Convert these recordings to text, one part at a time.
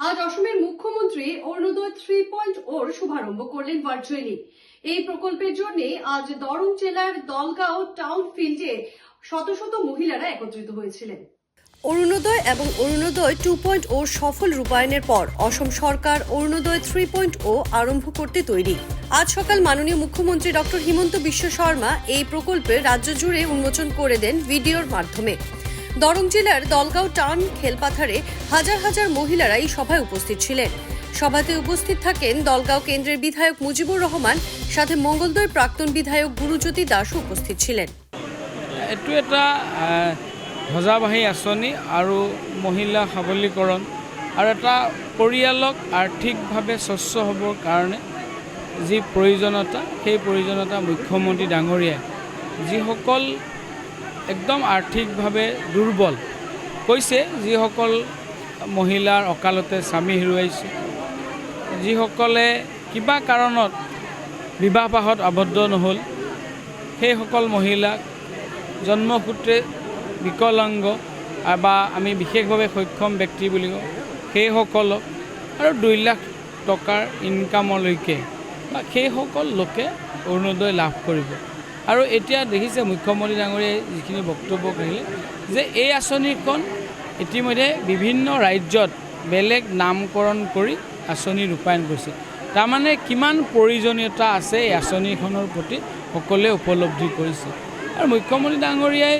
আজ অসমের মুখ্যমন্ত্রী অরুণোদয় থ্রি পয়েন্ট ওর শুভারম্ভ করলেন ভার্চুয়ালি এই প্রকল্পের জন্য আজ দরং জেলার দলগাঁও টাউন ফিল্ডে শত শত মহিলারা একত্রিত হয়েছিলেন। অরুণোদয় এবং অরুণোদয় টু পয়েন্ট ও সফল রূপায়ণের পর অসম সরকার অরুণোদয় থ্রি পয়েন্ট ও আরম্ভ করতে তৈরি। আজ সকাল মাননীয় মুখ্যমন্ত্রী ডক্টর হিমন্ত বিশ্ব শর্মা এই প্রকল্পে রাজ্য জুড়ে উন্মোচন করে দেন ভিডিওর মাধ্যমে। দরং জেলার দলগাঁও টাউন খেলপাথারে হাজার হাজার মহিলারা এই সভায় উপস্থিত ছিলেন। সভাতে উপস্থিত থাকেন দলগাঁও কেন্দ্রের বিধায়ক মুজিবুর ৰহমান সাথে মঙ্গলদৈৰ প্ৰাক্তন বিধায়ক গুৰুজ্যোতি দাসও উপস্থিত ছিলেন। এইটো এটা ধ্বজাবাহী আঁচনি আৰু মহিলা সবলীকৰণ আৰু এটা পৰিয়ালক আৰ্থিকভাৱে স্বচ্ছ হ'বৰ কাৰণে যি প্ৰয়োজনীয়তা, সেই প্ৰয়োজনীয়তা মুখ্যমন্ত্ৰী ডাঙৰীয়াই, যিসকল একদম আৰ্থিকভাৱে দুৰ্বল। কৈছে, যিসকল মহিলাৰ অকালতে স্বামী হেৰুৱাইছে, যিসকলে কিবা কাৰণত বিবাহপাশত আবদ্ধ নহ'ল, সেইসকল মহিলাক জন্মসূত্ৰে বিকলাংগ বা আমি বিশেষভাৱে সক্ষম ব্যক্তি বুলি কওঁ সেইসকলক আৰু দুই লাখ টকাৰ ইনকামলৈকে বা সেইসকল লোকে অৰুণোদয় লাভ কৰিব। আৰু এতিয়া দেখিছে মুখ্যমন্ত্ৰী ডাঙৰীয়াই যিখিনি বক্তব্য কৰিলে যে এই আঁচনিখন ইতিমধ্যে বিভিন্ন ৰাজ্যত বেলেগ নামকৰণ কৰি আঁচনি ৰূপায়ণ কৰিছে। তাৰমানে কিমান প্ৰয়োজনীয়তা আছে এই আঁচনিখনৰ প্ৰতি সকলোৱে উপলব্ধি কৰিছে। আৰু মুখ্যমন্ত্ৰী ডাঙৰীয়াই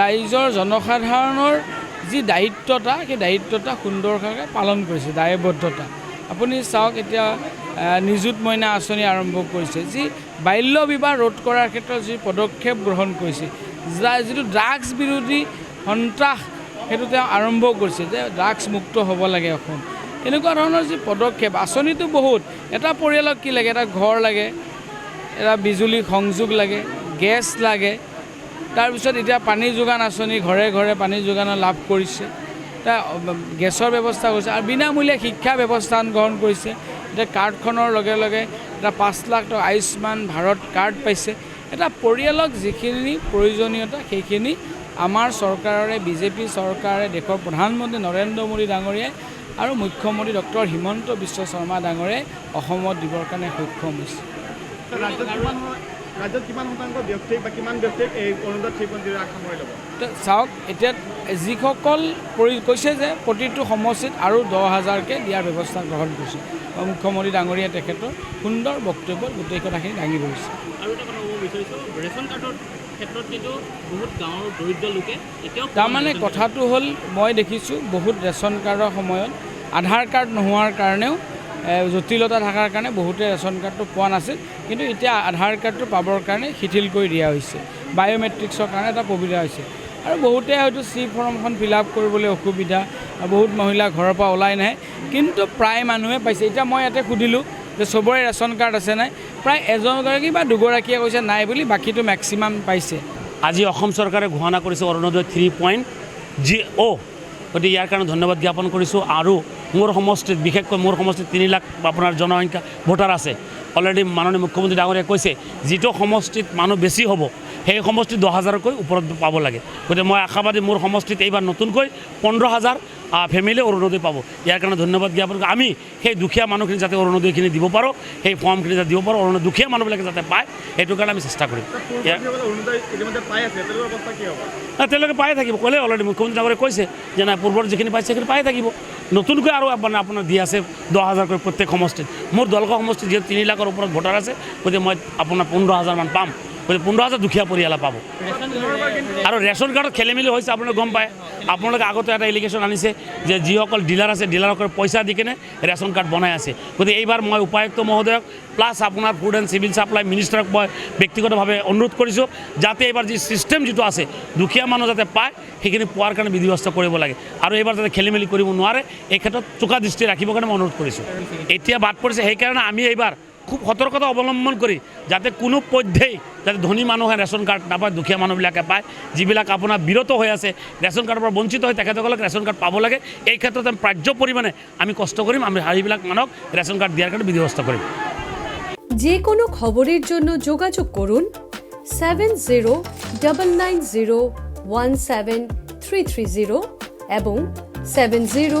ৰাইজৰ জনসাধাৰণৰ যি দায়িত্বতা, সেই দায়িত্বতা সুন্দৰভাৱে পালন কৰিছে, দায়বদ্ধতা। আপুনি চাওক এতিয়া নিযুত মইনা আঁচনি আৰম্ভ কৰিছে। যি বাল্য বিবাহ ৰোধ কৰাৰ ক্ষেত্ৰত যি পদক্ষেপ গ্ৰহণ কৰিছে যিটো ড্ৰাগছ বিৰোধী সন্ত্ৰাস, সেইটো তেওঁ আৰম্ভ কৰিছে, যে ড্ৰাগছ মুক্ত হ'ব লাগে অসম এনেকুৱা ধৰণৰ যি পদক্ষেপ, আঁচনিটো বহুত। এটা পৰিয়ালক কি লাগে? এটা ঘৰ লাগে, এটা বিজুলী সংযোগ লাগে, গেছ লাগে। তাৰপিছত এতিয়া পানী যোগান আঁচনি ঘৰে ঘৰে পানী যোগান লাভ কৰিছে। গেছৰ ব্যৱস্থা কৰিছে আৰু বিনামূলীয়া শিক্ষা ব্যৱস্থা গ্ৰহণ কৰিছে। এতিয়া কাৰ্ডখনৰ লগে লগে এটা পাঁচ লাখ টকা আয়ুষ্মান ভাৰত কাৰ্ড পাইছে। এটা পৰিয়ালক যিখিনি প্ৰয়োজনীয়তা সেইখিনি আমাৰ চৰকাৰৰে, বিজেপি চৰকাৰে, দেশৰ প্ৰধানমন্ত্ৰী নৰেন্দ্ৰ মোদী ডাঙৰীয়াই আৰু মুখ্যমন্ত্ৰী ডক্টৰ হিমন্ত বিশ্ব শৰ্মা ডাঙৰে অসমত দিবৰ কাৰণে সক্ষম হৈছে। ৰাজ্যত কিমান শতাংশ ব্যক্তিক বা কিমান ব্যক্তিক এই অৰুণোদয় থ্ৰী পইণ্ট জিৰ' সামৰি ল'ব? চাওক এতিয়া যিসকল পৰি কৈছে যে প্ৰতিটো সমষ্টিত আৰু দহ হাজাৰকৈ দিয়াৰ ব্যৱস্থা গ্ৰহণ কৰিছে। মুখ্যমন্ত্ৰী ডাঙৰীয়াই তেখেতৰ সুন্দৰ বক্তব্যত গোটেই কথাখিনি দাঙি ধৰিছে। আৰু এটা কথা ক'ব বিচাৰিছোঁ ৰেচন কাৰ্ডৰ ক্ষেত্ৰত কিন্তু বহুত গাঁৱৰ দৰিদ্ৰ লোকে এতিয়াও তাৰমানে কথাটো হ'ল মই দেখিছোঁ বহুত ৰেচন কাৰ্ডৰ সময়ত আধাৰ কাৰ্ড নোহোৱাৰ কাৰণেও জটিলতা থকাৰ কাৰণে বহুতে ৰেচন কাৰ্ডটো পোৱা নাছিল। কিন্তু এতিয়া আধাৰ কাৰ্ডটো পাবৰ কাৰণে শিথিল কৰি দিয়া হৈছে। বায়'মেট্ৰিক্সৰ কাৰণে এটা সুবিধা হৈছে। আৰু বহুতে হয়তো চি ফৰ্মখন ফিল আপ কৰিবলৈ অসুবিধা বহুত মহিলা ঘৰৰ পৰা ওলাই নাহে। কিন্তু প্ৰায় মানুহে পাইছে। এতিয়া মই ইয়াতে সুধিলোঁ যে চবৰে ৰেচন কাৰ্ড আছে নাই? প্ৰায় এজনগৰাকী বা দুগৰাকীয়ে কৈছে নাই বুলি, বাকীটো মেক্সিমাম পাইছে। আজি অসম চৰকাৰে ঘোষণা কৰিছে অৰুণোদয় থ্ৰী পইণ্ট জি অ' গতিকে ইয়াৰ কাৰণে ধন্যবাদ জ্ঞাপন কৰিছোঁ। আৰু মোৰ সমষ্টিত, বিশেষকৈ মোৰ সমষ্টিত তিনি লাখ আপোনাৰ জনসংখ্যা ভোটাৰ আছে। অলৰেডি মাননীয় মুখ্যমন্ত্ৰী ডাঙৰীয়াই কৈছে, যিটো সমষ্টিত মানুহ বেছি হ'ব, সেই সমষ্টিত দহ হাজাৰকৈ ওপৰত পাব লাগে। গতিকে মই আশাবাদী মোৰ সমষ্টিত এইবাৰ নতুনকৈ পোন্ধৰ হাজাৰ ফেমিলি অৰুণোদয় পাব। ইয়াৰ কাৰণে ধন্যবাদ জ্ঞাপন আমি সেই দুখীয়া মানুহখিনি যাতে অৰুণোদয়খিনি দিব পাৰোঁ, সেই ফৰ্মখিনি যাতে দিব পাৰোঁ, অৰুণোদয় দুখীয়া মানুহবিলাকে যাতে পায়, সেইটো কাৰণে আমি চেষ্টা কৰিম। তেওঁলোকে পাই থাকিব। ক'লে অলৰেডি মুখ্যমন্ত্ৰী ডাঙৰীয়াই কৈছে যে নাই, পূৰ্বৰ যিখিনি পাইছে সেইখিনি পাই থাকিব। নতুনকৈ আৰু মানে আপোনাৰ দি আছে দহ হাজাৰকৈ প্ৰত্যেক সমষ্টিত। মোৰ দলগাঁও সমষ্টিত যিহেতু তিনি লাখৰ ওপৰত ভোটাৰ আছে, গতিকে মই আপোনাৰ পোন্ধৰ হাজাৰমান পাম। পোন্ধৰ হাজাৰ দুখীয়া পৰিয়ালে পাব। আৰু ৰেচন কাৰ্ডত খেলি মেলি হৈছে, আপোনালোকে গম পায়। আপোনালোকে আগতে এটা এলিগেশ্যন আনিছে যে যিসকল ডিলাৰ আছে ডিলাৰসকলে পইচা দি কিনে ৰেচন কাৰ্ড বনাই আছে। গতিকে এইবাৰ মই উপায়ুক্ত মহোদয়ক প্লাছ আপোনাৰ ফুড এণ্ড চিভিল ছাপ্লাই মিনিষ্টাৰক মই ব্যক্তিগতভাৱে অনুৰোধ কৰিছোঁ, যাতে এইবাৰ যি ছিষ্টেম যিটো আছে, দুখীয়া মানুহ যাতে পায়, সেইখিনি পোৱাৰ কাৰণে বিধি কৰিব লাগে। আৰু এইবাৰ যাতে খেলি মেলি কৰিব নোৱাৰে, এই ক্ষেত্ৰত চোকা দৃষ্টি ৰাখিবৰ কাৰণে মই অনুৰোধ কৰিছোঁ। এতিয়া বাদ পৰিছে, সেইকাৰণে আমি এইবাৰ খুব সতৰ্কতা অৱলম্বন কৰি যাতে কোনো পধ্যেই যাতে ধনী মানুহে ৰেচন কাৰ্ড নাপায়, দুখীয়া মানুহবিলাকে পায়, যিবিলাক আপোনাৰ বিৰত হৈ আছে, ৰেচন কাৰ্ডৰ পৰা বঞ্চিত হৈ তেখেতসকলক ৰেচন কাৰ্ড পাব লাগে। এই ক্ষেত্ৰত আমি প্ৰাজ্য পৰিমাণে আমি কষ্ট কৰিম, আমি সেইবিলাক মানুহক ৰেচন কাৰ্ড দিয়াৰ কাৰণে বিধি ব্যৱস্থা কৰিম। যে কোনো খবরের জন্য যোগাযোগ করুন seven zero double nine zero one seven three three zero এবং seven zero